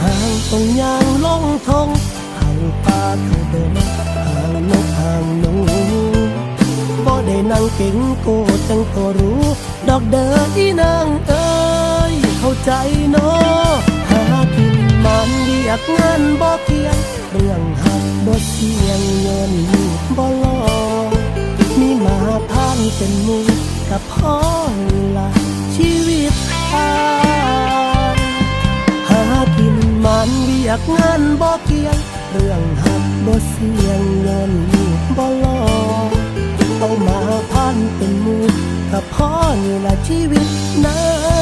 ห่างตรงยางลงทงทางป่าทางเดินห่างนกห่างหนูบ่ได้นั่งเก่งโกจังก็รู้ ดอกเดินที่นางเอ้ยเข้าใจเนาะหากินมันเรียกงานบ่เกียง เรื่องหักบ่เสียงเงินบ่ลอมีมาทานเป็นมูกับพ่อ มันเรียกงานบ่เกียง เรื่องหักบ่เสียงเงินบ่ลอต้อามาพันเป็นมูกับพ่อนี่ละชีวิตนั้น